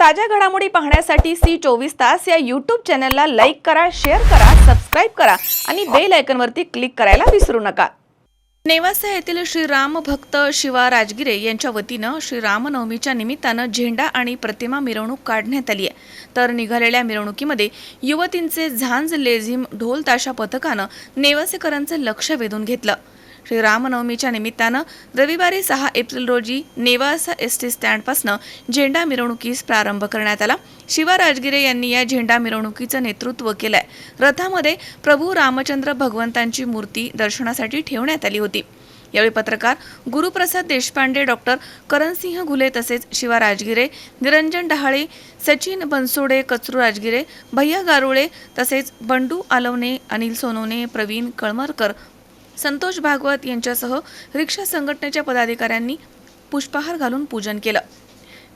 ताज्या घडामोडी पाहण्यासाठी सी चोवीस तास या यूट्यूब चॅनलला लाईक करा शेअर करा सबस्क्राईब करा आणि बेल आयकनवरती क्लिक करायला विसरू नका. नेवासा येथील श्री राम भक्त शिवा राजगिरे यांच्या वतीनं श्री रामनवमीच्या निमित्तानं झेंडा आणि प्रतिमा मिरवणूक काढण्यात आली आहे. तर निघालेल्या मिरवणुकीमध्ये युवतींचे झांज लेझिम ढोल ताशा पथकानं नेवासेकरांचं लक्ष वेधून घेतलं. श्री रामनवमीच्या निमित्तानं रविवारी सहा एप्रिल रोजी नेवासा एस टी स्टँडपासनं झेंडा मिरवणुकीस प्रारंभ करण्यात आला. शिवा राजगिरे यांनी या झेंडा मिरवणुकीचं नेतृत्व केलंय. रथामध्ये प्रभू रामचंद्र भगवंतांची मूर्ती दर्शनासाठी ठेवण्यात आली होती. यावेळी पत्रकार गुरुप्रसाद देशपांडे डॉक्टर करणसिंह घुले तसेच शिवा राजगिरे निरंजन डहाळे सचिन बनसोडे कचरू राजगिरे भैया गारुळे तसेच बंडू आलवणे अनिल सोनवणे प्रवीण कळमरकर संतोष भागवत यांच्यासह रिक्षा संघटनेच्या पदाधिकाऱ्यांनी पुष्पहार घालून पूजन केलं.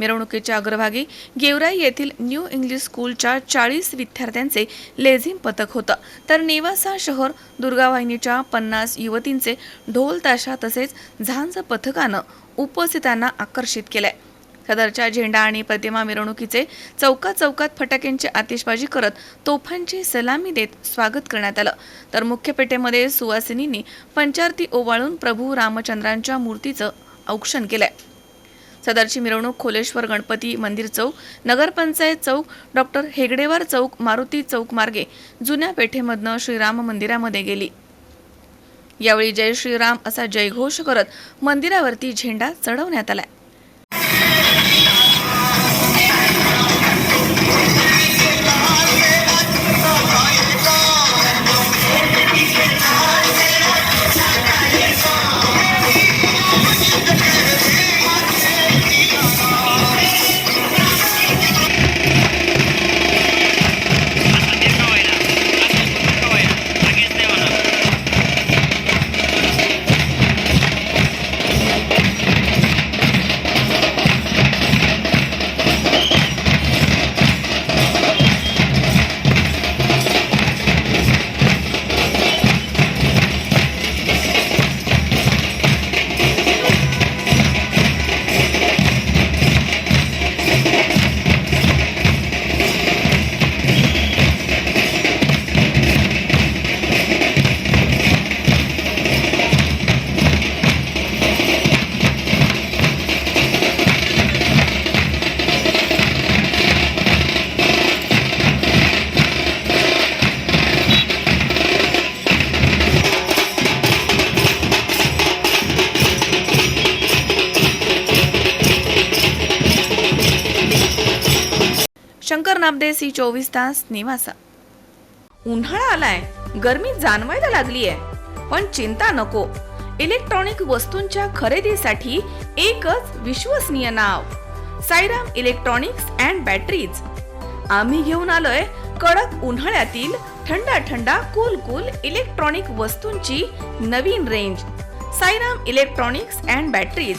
मिरवणुकीच्या अग्रभागी गेवराई येथील न्यू इंग्लिश स्कूलच्या चाळीस विद्यार्थ्यांचे लेझिम पथक होतं. तर नेवासा शहर दुर्गावाहिनीच्या पन्नास युवतींचे ढोल ताशा तसेच झांज पथकानं उपस्थितांना आकर्षित केलंय. सदरच्या झेंडा आणि प्रतिमा मिरवणुकीचे चौकात चौकात फटाक्यांची आतिषबाजी करत तोफांची सलामी देत स्वागत करण्यात आलं. तर मुख्य पेठेमध्ये सुवासिनींनी पंचारती ओवाळून प्रभू रामचंद्रांच्या मूर्तीचं औक्षण केलंय. सदरची मिरवणूक खोलेश्वर गणपती मंदिर चौक नगरपंचायत चौक डॉक्टर हेगडेवार चौक मारुती चौक मार्गे जुन्या पेठेमधनं श्रीराम मंदिरामध्ये गेली. यावेळी जय श्रीराम असा जयघोष करत मंदिरावरती झेंडा चढवण्यात आला Yeah. शंकर नामदे सी चोवीस तास निवासा. उन्हाळा आलाय गर्मी जाणवायला लागली आहे पण चिंता नको. इलेक्ट्रॉनिक वस्तूंच्या खरेदीसाठी एकच विश्वसनीय नाव साईराम इलेक्ट्रॉनिक्स अँड बॅटरीज. आम्ही घेऊन आलोय कडक उन्हाळ्यातील थंडा थंडा कूल कूल इलेक्ट्रॉनिक वस्तूंची नवीन range Sairam electronics and batteries.